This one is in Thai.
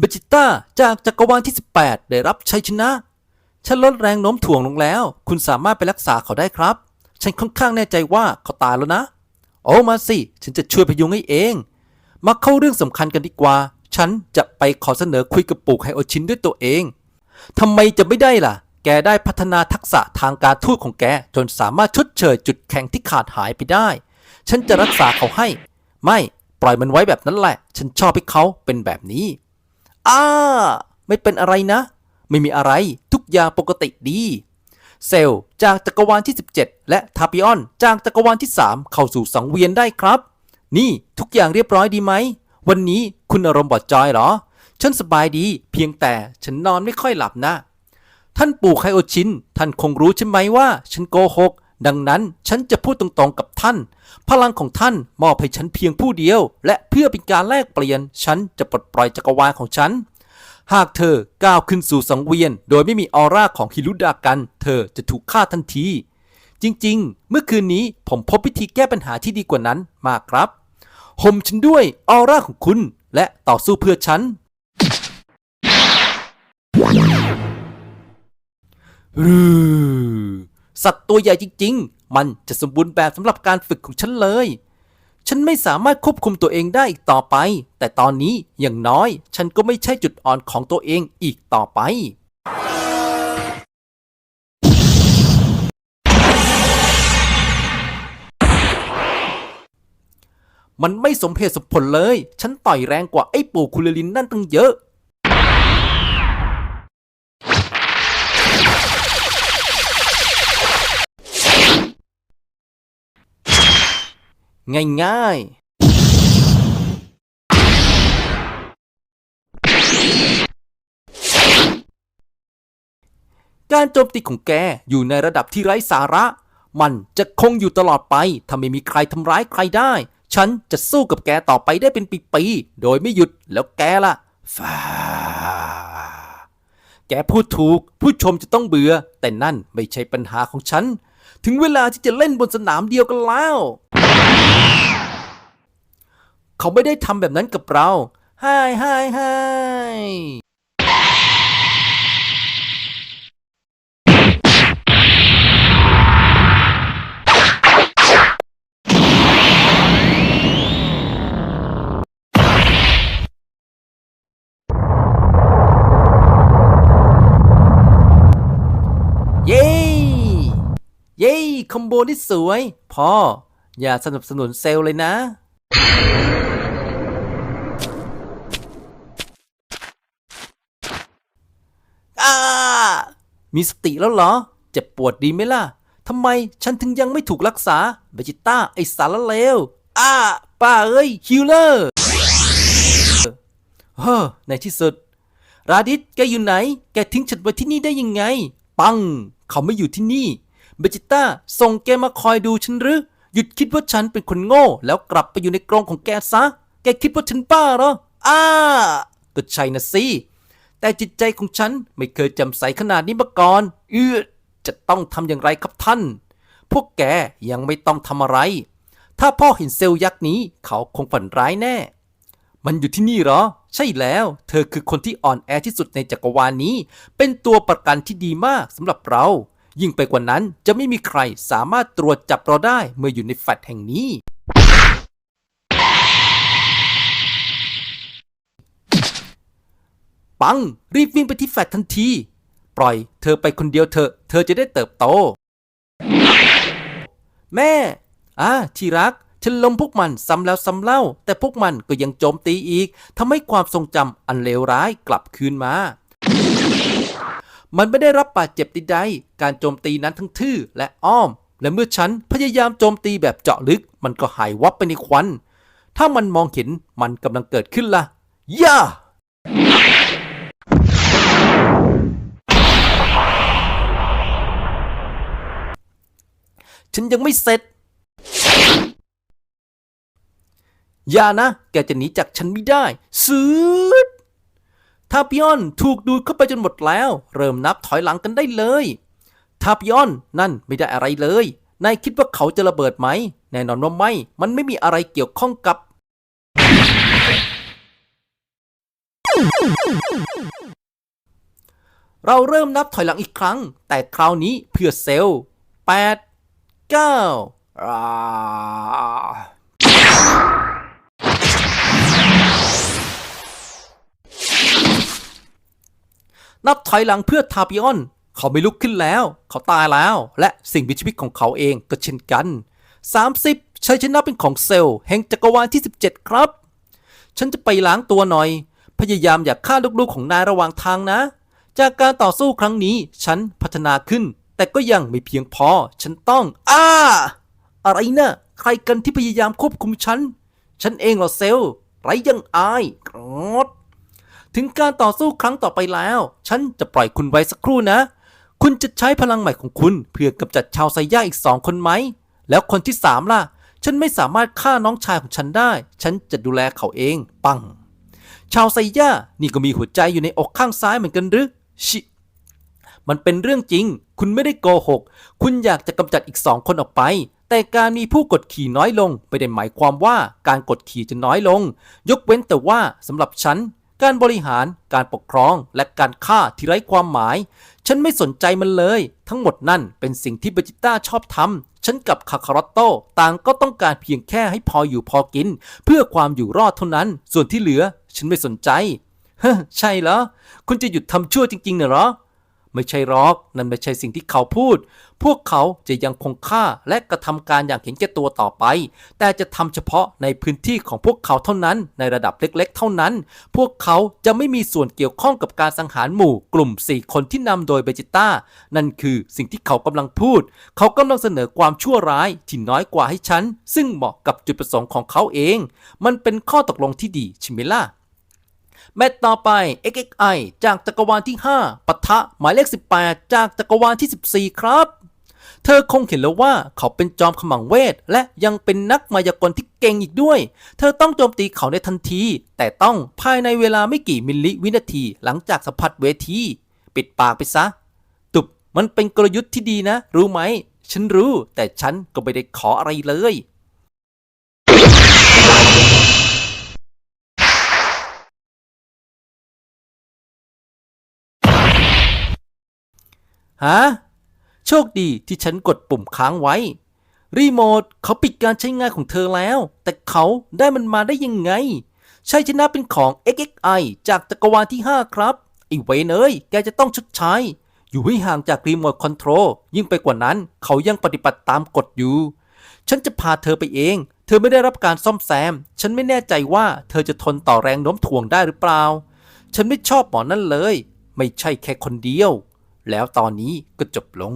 เบจิต้าจากจักรวาลที่ 18 ได้รับชัยชนะ ฉันลดแรงโน้มถ่วงลงแล้ว คุณสามารถไปรักษาเขาได้ครับ ฉันค่อนข้างแน่ใจว่าเขาตายแล้วนะ โอ้มาสิ ฉันจะช่วยพยุงให้เอง มาเข้าเรื่องสำคัญกันดีกว่า ฉันจะไปขอเสนอคุยกับปู่ไคโอชินด้วยตัวเองทำไมจะไม่ได้ล่ะ แกได้พัฒนาทักษะทางการทูตของแก จนสามารถชดเชยจุดแข็งที่ขาดหายไปได้ ฉันจะรักษาเขาให้ ไม่ ปล่อยมันไว้แบบนั้นแหละ ฉันชอบให้เขาเป็นแบบนี้ อ้า ไม่เป็นอะไรนะ ไม่มีอะไร ทุกอย่างปกติดี เซลล์จากจักรวาลที่ 17 และทาปิออน จากจักรวาลที่ 3 เข้าสู่สังเวียนได้ครับ นี่ทุกอย่างเรียบร้อยดีไหม วันนี้คุณอารมณ์บอดจอยเหรอ ฉันสบายดี เพียงแต่ฉันนอนไม่ค่อยหลับนะ ท่านปู่ไคโอชิน ท่านคงรู้ใช่ไหมว่า ฉันโกหก ดังนั้นฉันจะพูดตรงๆกับท่าน พลังของท่านมอบให้ฉันเพียงผู้เดียว และเพื่อเป็นการแลกเปลี่ยน ฉันจะปลดปล่อยจักรวาลของฉัน หากเธอก้าวขึ้นสู่สังเวียน โดยไม่มีออร่าของฮิรุดากัน เธอจะถูกฆ่าทันที จริงๆ เมื่อคืนนี้ผมพบวิธีแก้ปัญหาที่ดีกว่านั้นมากครับห่มฉันด้วยออร่าของคุณ และต่อสู้เพื่อฉันรือ สัตว์ตัวใหญ่จริง ๆ มันจะสมบูรณ์แบบสำหรับการฝึกของฉันเลย ฉันไม่สามารถควบคุมตัวเองได้อีกต่อไป แต่ตอนนี้อย่างน้อย ฉันก็ไม่ใช่จุดอ่อนของตัวเองอีกต่อไปมันไม่สมเหตุสมผลเลย ฉันต่อยแรงกว่าไอ้ปู่คุลลินนั่นตั้งเยอะ ง่ายๆการโจมตีของแกอยู่ในระดับที่ไร้สาระ มันจะคงอยู่ตลอดไป ถ้าไม่มีใครทำร้ายใครได้ ฉันจะสู้กับแกต่อไปได้เป็นปีๆ โดยไม่หยุด แล้วแกล่ะฟ้าแกพูดถูก ผู้ชมจะต้องเบื่อ แต่นั่นไม่ใช่ปัญหาของฉัน ถึงเวลาที่จะเล่นบนสนามเดียวกันแล้ว เขาไม่ได้ทำแบบนั้นกับเราไฮไฮไฮเย้ เย้ คอมโบที่สวย พอ อย่าสนับสนุนเซลล์เลยนะอามีสติแล้วเหรอ เจ็บปวดดีไหมล่ะ ทำไมฉันถึงยังไม่ถูกรักษาเบจิต้าไอสารเลว อ้า ป้าเอ้ย คิวเลอร์ เฮ้อ ในที่สุด ราดิสแกอยู่ไหน แกทิ้งฉันไว้ที่นี่ได้ยังไง ปัง เขาไม่อยู่ที่นี่ เบจิต้าส่งแกมาคอยดูฉันหรือ หยุดคิดว่าฉันเป็นคนโง่ แล้วกลับไปอยู่ในกรงของแกซะ แกคิดว่าฉันบ้าเหรอ อ้า ก็ใช่นะสิ แต่จิตใจของฉันไม่เคยจำใสขนาดนี้มาก่อน เอื้อ จะต้องทำอย่างไรครับท่าน พวกแกยังไม่ต้องทำอะไร ถ้าพ่อเห็นเซลล์ยักษ์นี้เขาคงฝันร้ายแน่ มันอยู่ที่นี่เหรอ ใช่แล้ว เธอคือคนที่อ่อนแอที่สุดในจักรวาลนี้ เป็นตัวประกันที่ดีมากสำหรับเรา ยิ่งไปกว่านั้นจะไม่มีใครสามารถตรวจจับเราได้เมื่ออยู่ในแฟลตแห่งนี้ ปัง รีบวิ่งไปที่แฟลตทันที ปล่อยเธอไปคนเดียวเถอะเธอจะได้เติบโต แม่ อ่า ที่รัก ฉันล้มพวกมันซ้ำแล้วซ้ำเล่า แต่พวกมันก็ยังโจมตีอีกทำให้ความทรงจำอันเลวร้ายกลับคืนมา มันไม่ได้รับบาดเจ็บใดๆการโจมตีนั้นทั้งทื่อและอ้อม และเมื่อฉันพยายามโจมตีแบบเจาะลึก มันก็หายวับไปในควัน ถ้ามันมองเห็นมันกำลังเกิดขึ้นล่ะย่า ฉันยังไม่เสร็จ อย่านะ แกจะหนีจากฉันไม่ได้สืด ทาปิออนถูกดูดเข้าไปจนหมดแล้ว เริ่มนับถอยหลังกันได้เลยทาปิออนนั่นไม่ได้อะไรเลย นายคิดว่าเขาจะระเบิดไหม แน่นอนว่าไม่ มันไม่มีอะไรเกี่ยวข้องกับ เราเริ่มนับถอยหลังอีกครั้ง แต่คราวนี้เพื่อเซลล์8 9อ่า นับถอยหลังเพื่อทาปิออน เขาไม่ลุกขึ้นแล้ว เขาตายแล้ว และสิ่งมีชีวิตของเขาเองก็เช่นกัน 30 ชัยชนะเป็นของเซลล์แห่งจักรวาลที่ 17 ครับ ฉันจะไปล้างตัวหน่อย พยายามอย่าฆ่าลูกๆของนายระหว่างทางนะ จากการต่อสู้ครั้งนี้ ฉันพัฒนาขึ้น แต่ก็ยังไม่เพียงพอ ฉันต้อง อ้า อะไรนะใครกันที่พยายามควบคุมฉัน ฉันเองเหรอเซลลไรยังอายกรด ถึงการต่อสู้ครั้งต่อไปแล้ว ฉันจะปล่อยคุณไว้สักครู่นะ คุณจะใช้พลังใหม่ของคุณ เพื่อกำจัดชาวไซย่าอีกสองคนไหม แล้วคนที่สามล่ะ ฉันไม่สามารถฆ่าน้องชายของฉันได้ ฉันจะดูแลเขาเอง ปัง ชาวไซย่านี่ก็มีหัวใจอยู่ในอกข้างซ้ายเหมือนกันหรือ ชิมันเป็นเรื่องจริง คุณไม่ได้โกหก คุณอยากจะกำจัดอีกสองคนออกไป แต่การมีผู้กดขี่น้อยลง ไม่ได้หมายความว่าการกดขี่จะน้อยลง ยกเว้นแต่ว่าสำหรับฉัน การบริหาร การปกครอง และการฆ่าที่ไร้ความหมาย ฉันไม่สนใจมันเลย ทั้งหมดนั่นเป็นสิ่งที่เบจิต้าชอบทำ ฉันกับคาคารอตโตต่างก็ต้องการเพียงแค่ให้พออยู่พอกิน เพื่อความอยู่รอดเท่านั้น ส่วนที่เหลือ ฉันไม่สนใจ เฮ้ใช่เหรอ คุณจะหยุดทำชั่วจริงๆเนอะเหรอ ไม่ใช่หรอกนั่นไม่ใช่สิ่งที่เขาพูด พวกเขาจะยังคงฆ่าและกระทำการอย่างเห็นแก่ตัวต่อไป แต่จะทำเฉพาะในพื้นที่ของพวกเขาเท่านั้น ในระดับเล็กๆ เท่านั้น พวกเขาจะไม่มีส่วนเกี่ยวข้องกับการสังหารหมู่กลุ่ม 4 คนที่นำโดยเบจิต้า นั่นคือสิ่งที่เขากำลังพูด เขากำลังเสนอความชั่วร้ายที่น้อยกว่าให้ฉัน ซึ่งเหมาะกับจุดประสงค์ของเขาเอง มันเป็นข้อตกลงที่ดีใช่ไหมล่ะ แมตช์ต่อไป XXI จากจักรวาลที่ 5ปะทะหมายเลข 18 จากจักรวาลที่ 14 ครับ เธอคงเห็นแล้วว่าเขาเป็นจอมขมังเวท และยังเป็นนักมายากลที่เก่งอีกด้วย เธอต้องโจมตีเขาในทันที แต่ต้องภายในเวลาไม่กี่มิลลิวินาที หลังจากสัมผัสเวที ปิดปากไปซะ ตุบมันเป็นกลยุทธ์ที่ดีนะ รู้ไหม ฉันรู้ แต่ฉันก็ไม่ได้ขออะไรเลย ฮะ โชคดีที่ฉันกดปุ่มค้างไว้ รีโมทเขาปิดการใช้งานของเธอแล้ว แต่เขาได้มันมาได้ยังไง ใชัยชนะเป็นของ XXI จากจักรวาลที่ 5 ครับ ไอ้เวนเอ้ย แกจะต้องชดใช้ อยู่ให้ห่างจากรีโมทคอนโทรลยิ่งไปกว่านั้น เขายังปฏิบัติตามกฎอยู่ ฉันจะพาเธอไปเอง เธอไม่ได้รับการซ่อมแซม ฉันไม่แน่ใจว่าเธอจะทนต่อแรงโน้มถ่วงได้หรือเปล่า ฉันไม่ชอบหมอนั่นเลย ไม่ใช่แค่คนเดียว แล้วตอนนี้ก็จบลง